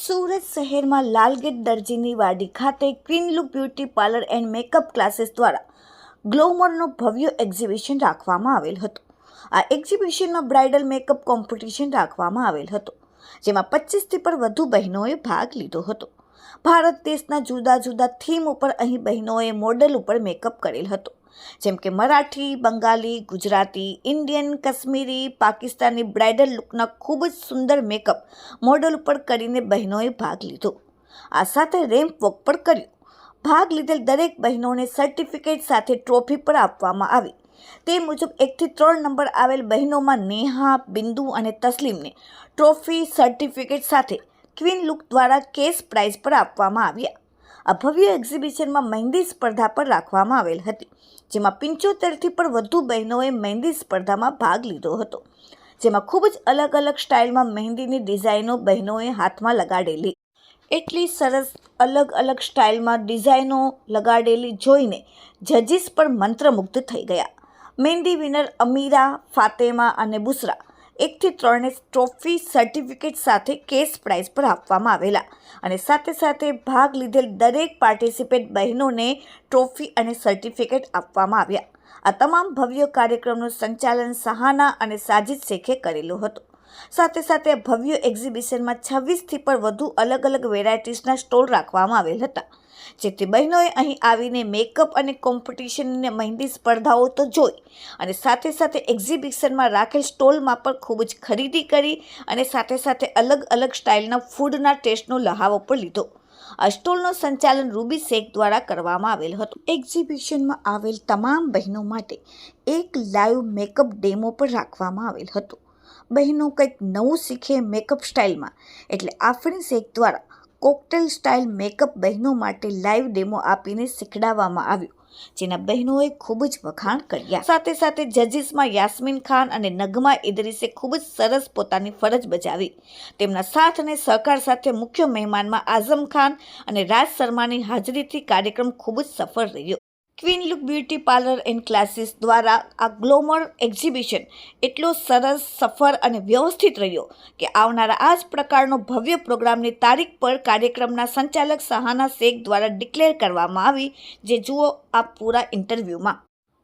સુરત શહેરમાં લાલગેટ દરજીની વાડી ખાતે look beauty parlour and makeup classes દ્વારા ગ્લોમરનું ભવ્ય એક્ઝિબિશન રાખવામાં આવેલ હતું. આ એક્ઝિબિશનમાં બ્રાઇડલ મેકઅપ કોમ્પિટિશન રાખવામાં આવેલ હતું, જેમાં પચીસથી પણ વધુ બહેનોએ ભાગ લીધો હતો. ભારત દેશના જુદા જુદા થીમ ઉપર અહીં બહેનોએ મોડલ ઉપર મેકઅપ કરેલ હતો. જેમ કે મરાઠી, બંગાળી, ગુજરાતી, ઇન્ડિયન, કાશ્મીરી, પાકિસ્તાની બ્રાઇડલ લુકના ખૂબ જ સુંદર મેકઅપ મોડલ ઉપર કરીને બહેનોએ ભાગ લીધો. આ સાથે રેમ્પ વોક પણ કર્યું. ભાગ લીધેલ દરેક બહેનોને સર્ટિફિકેટ સાથે ટ્રોફી પર આપવામાં આવી. તે મુજબ એકથી ત્રણ નંબર આવેલ બહેનોમાં નેહા, બિંદુ અને તસ્લીમને ટ્રોફી સર્ટિફિકેટ સાથે ક્વીન લુક દ્વારા કેશ પ્રાઇઝ પર આપવામાં આવ્યા. આ ભવ્ય એક્ઝિબિશનમાં મહેંદી સ્પર્ધા પણ રાખવામાં આવેલ હતી, જેમાં પંચોતેરથી પણ વધુ બહેનોએ મહેંદી સ્પર્ધામાં ભાગ લીધો હતો. જેમાં ખૂબ જ અલગ અલગ સ્ટાઇલમાં મહેંદીની ડિઝાઇનો બહેનોએ હાથમાં લગાડેલી. એટલી સરસ અલગ અલગ સ્ટાઇલમાં ડિઝાઇનો લગાડેલી જોઈને જજીસ પણ મંત્રમુગ્ધ થઈ ગયા. મહેંદી વિનર અમીરા, ફાતેમા અને બુસરા એકથી ત્રણને ટ્રોફી સર્ટિફિકેટ સાથે કેશ પ્રાઇઝ પર આપવામાં આવેલા અને સાથે સાથે ભાગ લીધેલ દરેક પાર્ટિસિપેટ બહેનોને ટ્રોફી અને સર્ટિફિકેટ આપવામાં આવ્યા. આ તમામ ભવ્ય કાર્યક્રમનું સંચાલન સહાના અને સાજિદ શેખે કરેલું હતું. સાથે સાથે ભવ્ય એક્ઝિબિશનમાં છવ્વીસથી પણ વધુ અલગ અલગ વેરાયટીઝના સ્ટોલ રાખવામાં આવેલ હતા. જેથી બહેનોએ અહીં આવીને મેકઅપ અને કોમ્પિટિશનને મહેંદી સ્પર્ધાઓ તો જોઈ અને સાથે સાથે એક્ઝિબિશનમાં રાખેલ સ્ટોલમાં પણ ખૂબ જ ખરીદી કરી અને સાથે સાથે અલગ અલગ સ્ટાઇલના ફૂડના ટેસ્ટનો લહાવો પણ લીધો. આ સ્ટોલનું સંચાલન રૂબી શેખ દ્વારા કરવામાં આવેલ હતું. એક્ઝિબિશનમાં આવેલ તમામ બહેનો માટે એક લાઈવ મેકઅપ ડેમો પણ રાખવામાં આવેલ હતો. બહેનો કંઈક નવું શીખે મેકઅપ સ્ટાઇલમાં એટલે આફરીન શેખ દ્વારા કોકટેલ સ્ટાઇલ મેકઅપ બહેનો માટે લાઈવ ડેમો આપીને શીખડાવવામાં આવ્યું, જેના બહેનોએ ખૂબ જ વખાણ કર્યા. સાથે સાથે જજીસમાં યાસ્મીન ખાન અને નગમા ઇદરીસે ખૂબ જ સરસ પોતાની ફરજ બજાવી. તેમના સાથ અને સહકાર સાથે મુખ્ય મહેમાનમાં આઝમ ખાન અને રાજ શર્માની હાજરીથી કાર્યક્રમ ખૂબ જ સફળ રહ્યો. Queen look beauty parlour and classes દ્વારા આ ગ્લોમર એક્ઝિબિશન એટલો સરસ, સફળ અને વ્યવસ્થિત રહ્યો કે આવનારા આ જ પ્રકારનો ભવ્ય પ્રોગ્રામની તારીખ પર કાર્યક્રમના સંચાલક સહાના શેખ દ્વારા ડિક્લેર કરવામાં આવી, જે જુઓ આ પૂરા ઇન્ટરવ્યૂમાં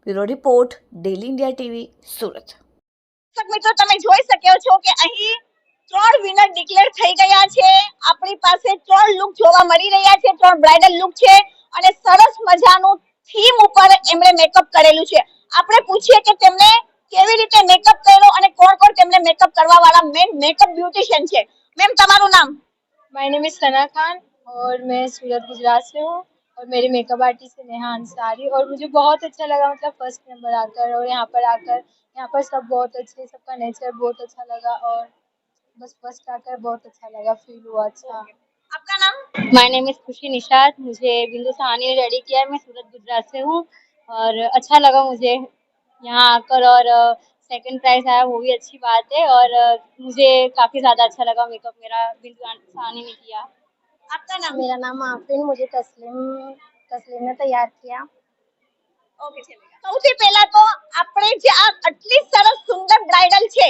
bureau report daily India TV Surat. મિત્રો, તમે જોઈ શક્યો છો કે અહીં ત્રણ વિનર ડિક્લેર થઈ ગયા છે. આપણી પાસે ત્રણ લુક જોવા મળી રહ્યા છે, ત્રણ બ્રાઇડલ લુક છે અને સરસ મજાનું થીમ ઉપર એમણે મેકઅપ કરેલું છે આપણે પૂછીએ કે તેમને કેવી રીતે મેકઅપ કર્યો અને કોણ કોણ તેમને મેકઅપ કરવા વાળા મેન મેકઅપ બ્યુટિશિયન છે મેમ તમારું નામ my name is Sana Khan और मैं सूरत गुजरात से हूँ और मेरी मेकअप आर्टिस्ट है नेहा अंसारी और मुझे बहुत अच्छा लगा मतलब फर्स्ट नंबर आकर और यहाँ पर आकर यहाँ पर सब बहुत अच्छे सबका नेचर बहुत अच्छा लगा और बस फर्स्ट आकर बहुत अच्छा लगा फील हुआ अच्छा આપકા નામ माय नेम इज़ खुशी निशात मुझे बिंदु सहानी ने रेडी किया है मैं सूरत गुजरात से हूँ और अच्छा लगा मुझे यहाँ आकर और सेकंड प्राइज आया वो भी अच्छी बात है और अ, मुझे काफ़ी ज़्यादा अच्छा लगा मेकअप मेरा बिंदु सहानी ने किया આપકા નામ मेरा नाम आफरीन मुझे तस्लीम तस्लीम ने तैयार किया ઓકે સૌથી પહેલા તો આપણે જે આ આટલી સરસ સુંદર બ્રાઇડલ છે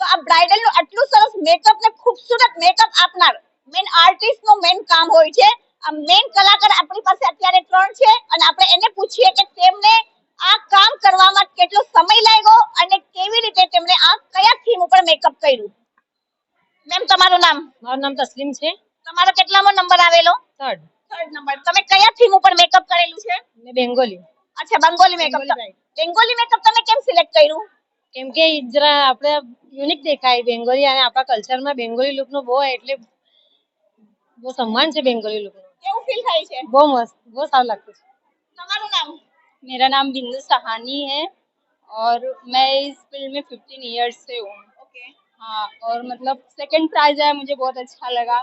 તો આ બ્રાઇડલ નું આટલું સરસ મેકઅપ ને ખૂબસૂરત મેકઅપ આપનાર મેન આર્ટિસ્ટનું મેન કામ હોય છે. મેન કલાકાર આપણી પાસે અત્યારે ત્રણ છે અને આપણે એને પૂછીએ કે તેમને આ કામ કરવામાં કેટલો સમય લાગ્યો અને કેવી રીતે તેમણે આ કયા થીમ ઉપર મેકઅપ કર્યું? મેમ તમારું નામ? મારું નામ તસ્લીમ છે. તમારો કેટલામો નંબર આવેલો? થર્ડ થર્ડ નંબર તમે કયા થીમ ઉપર મેકઅપ કરેલું છે? મેં બેંગોલી. અચ્છા બંગોલી મેકઅપ બેંગોલી મેકઅપ તમે કેમ સિલેક્ટ કર્યું? કેમ કે જરા આપણે યુનિક દેખાય બેંગોલી અને આપણા કલ્ચરમાં બેંગોલી લુકનો બહુ એટલે બહુ સન્માન છે બેંગોલી લુકનું કેવું ફીલ થાય છે બહુ મસ્ત બહુ સારું લાગતું છે તમારું નામ मेरा नाम बिंदु सहानी है और मैं इस फील्ड में फिफ्टीन ईयर्स से हूँ ओके हाँ और मतलब सेकंड प्राइज आया मुझे बहुत अच्छा लगा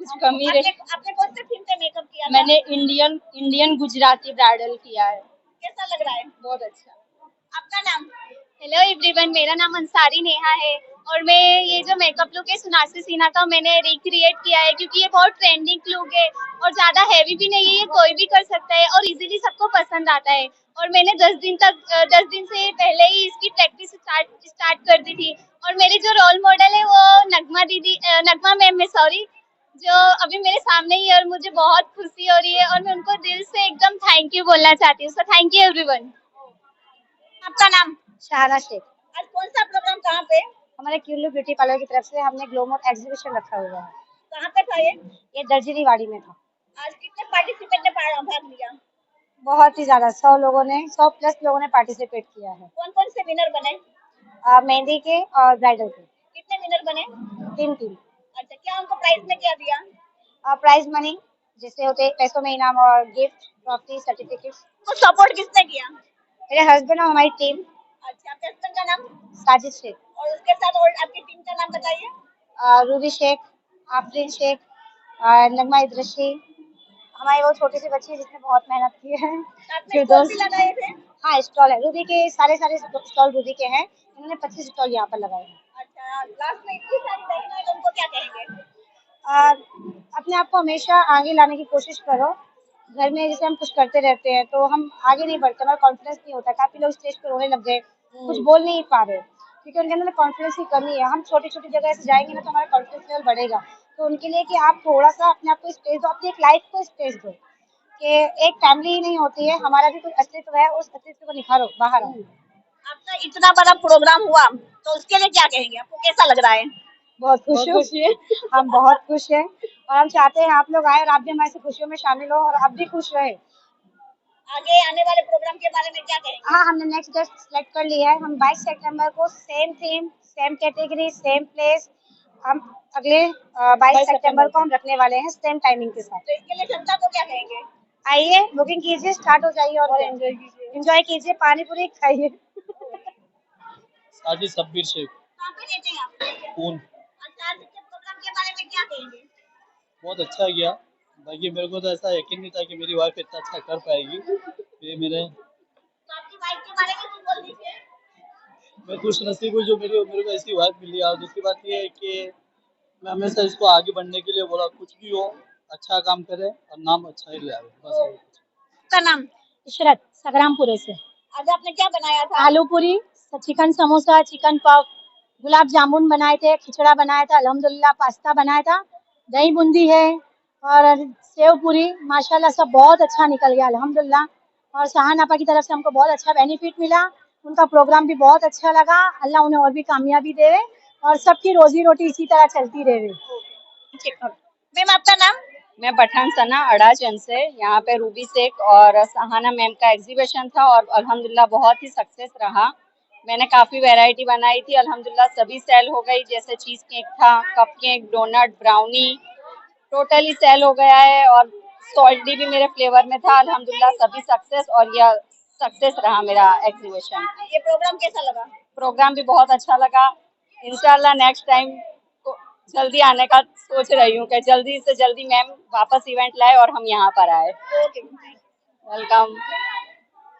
कुछ कमी आपने रही आपने कौन से थीम पे मेकअप किया था मैंने इंडियन इंडियन गुजराती ब्राइडल किया है कैसा लग रहा है बहुत अच्छा आपका नाम हेलो एवरीवन मेरा नाम अंसारी नेहा है और मैं ये जो मेकअप लुक है सुनासी सिन्हा का मैंने रिक्रिएट किया है क्योंकि ये बहुत ट्रेंडिंग लुक है और ज़्यादा हैवी भी नहीं है ये कोई भी कर सकता है और इजीली सबको पसंद आता है। और मैंने दस दिन तक दस दिन से पहले ही इसकी प्रैक्टिस स्टार्ट स्टार्ट कर दी थी। और मेरे जो रोल मॉडल है वो नगमा दीदी नगमा मैम है सॉरी जो अभी मेरे सामने ही है और मुझे बहुत खुशी हो रही है और मैं उनको दिल से एकदम थैंक यू बोलना चाहती हूँ। सो थैंक यू एवरीवन आपका नाम? शहाना शेख। आज कौन सा प्रोग्राम कहाँ पे? हमारे क्यूलू ब्यूटी पार्लर की तरफ़ से हमने ग्लोमोर एग्जीबिशन रखा हुआ है। कहाँ पे था ये? ये दर्जनीवाड़ी में था। आज कितने पार्टिसिपेंट ने भाग लिया? बहुत ही ज़्यादा सौ लोगों ने सौ प्लस लोगों ने पार्टिसिपेट किया है। कौन कौन से विनर बने? आ, मेहंदी के और ब्राइडल के। कितने विनर बने? तीन टीम अच्छा क्या उनको प्राइज में क्या दिया? और प्राइज मनी जिससे होते पैसों में इनाम और गिफ्ट ट्रॉफी सर्टिफिकेट्स तो सपोर्ट किसने किया? मेरे हस्बैंड और हमारी टीम अच्छा आपके हस्बैंड का नाम? साजिद शेख। और उसके साथ और आपकी टीम का नाम बताइए। रूबी शेख आफरीन शेख नगमा इद्रशी। हमारी वो छोटी सी बच्ची जिसने बहुत मेहनत की है। हाँ? स्टॉल है। रूबी के सारे सारे स्टॉल रूबी के हैं। इन्होंने पच्चीस स्टॉल यहाँ पर लगाए हैं। अच्छा लास्ट में इतनी सारी बहनें हैं, उनको क्या कहेंगे? आ, अपने आप को हमेशा आगे लाने की कोशिश करो। घर में जैसे हम कुछ करते रहते हैं तो हम आगे नहीं बढ़ते हमारा कॉन्फिडेंस नहीं होता। काफ़ी लोग स्टेज पर रोने लग गए। कुछ बोल नहीं पा रहे। क्योंकि उनके अंदर कॉन्फिडेंस की कमी है। हम छोटी छोटी जगह ऐसे जाएँगे ना तो हमारा कॉन्फिडेंस लेवल बढ़ेगा। तो उनके लिए कि आप थोड़ा सा अपने आप को स्पेस दो अपनी एक लाइफ को स्पेस दो कि एक फैमिली ही नहीं होती है हमारा भी कोई अस्तित्व है उस अस्तित्व को निखारो बाहर आओ। आपका इतना बड़ा प्रोग्राम हुआ तो उसके लिए क्या कहेंगे? आपको कैसा लग रहा है? बहुत खुश हूँ। हम बहुत खुश हैं और हम चाहते हैं आप लोग आए और आप भी हमारी खुशियों में शामिल हो और आप भी खुश रहे। आगे आने वाले प्रोग्राम के बारे में क्या कहेंगे? हाँ हमने नेक्स्ट डेट सेलेक्ट कर लिया है। हम 22 सितंबर को same theme same category same place हम अगले बाईस सितंबर को हम रखने वाले हैं सेम टाइमिंग के साथ। तो इसके लिए जनता को क्या कहेंगे? आइए बुकिंग कीजिए स्टार्ट हो जाइए और एंजॉय कीजिए। पानी पूरी खाइए। साजिद शब्बीर शेख। कहाँ पे रहते हैं आप? पून अच्छा आज के प्रोग्राम के बारे में क्या कहेंगे? बहुत अच्छा गया बाकी मेरे को तो ऐसा यकीन नहीं था कि मेरी वाइफ इतना अच्छा कर पाएगी। ये मेरे तो आपकी वाइफ के बारे में खुश नसीब हूँ जो मेरी मेरे को ऐसी वाइफ मिली और दूसरी बात ये है कि मैं हमेशा इसको आगे बढ़ने के लिए बोला कुछ भी हो अच्छा काम करे और नाम अच्छा ही ले आवे बस यही नाम इशरत संग्रामपुरे से। आज आपने क्या बनाया था? Aloo puri chicken samosa chicken puff gulab jamun बनाए थे खिचड़ा बनाया था अल्हम्दुलिल्लाह पास्ता बनाया था। दही बूंदी है और सेव पूरी माशाल्लाह सब बहुत अच्छा निकल गया अल्हम्दुलिल्लाह। और शाहान आपा की तरफ़ से हमको बहुत अच्छा बेनिफिट मिला। उनका प्रोग्राम भी बहुत अच्छा लगा। अल्लाह उन्हें और भी कामयाबी दे और सबकी रोजी रोटी इसी तरह चलती रहे। मैम आपका नाम? मैं पठान सना अड़ाचन से यहाँ पे रूबी शेख और सहाना मैम का एग्जीबिशन था और अल्हम्दुलिल्लाह बहुत ही सक्सेस रहा। मैंने काफ़ी वैरायटी बनाई थी अल्हम्दुलिल्लाह सभी सेल हो गई जैसे चीज़ केक था cupcake donut brownie totally sale हो गया है और सॉल्टी भी मेरे फ्लेवर में था। अल्हम्दुलिल्लाह सभी सक्सेस और यह सक्सेस रहा मेरा एग्जीबिशन ये प्रोग्राम कैसा लगा? प्रोग्राम भी बहुत अच्छा लगा। इंशाल्लाह नेक्स्ट टाइम को जल्दी आने का सोच रही हूँ कि जल्दी से जल्दी मैम वापस इवेंट लाए और हम यहाँ पर आए। Okay welcome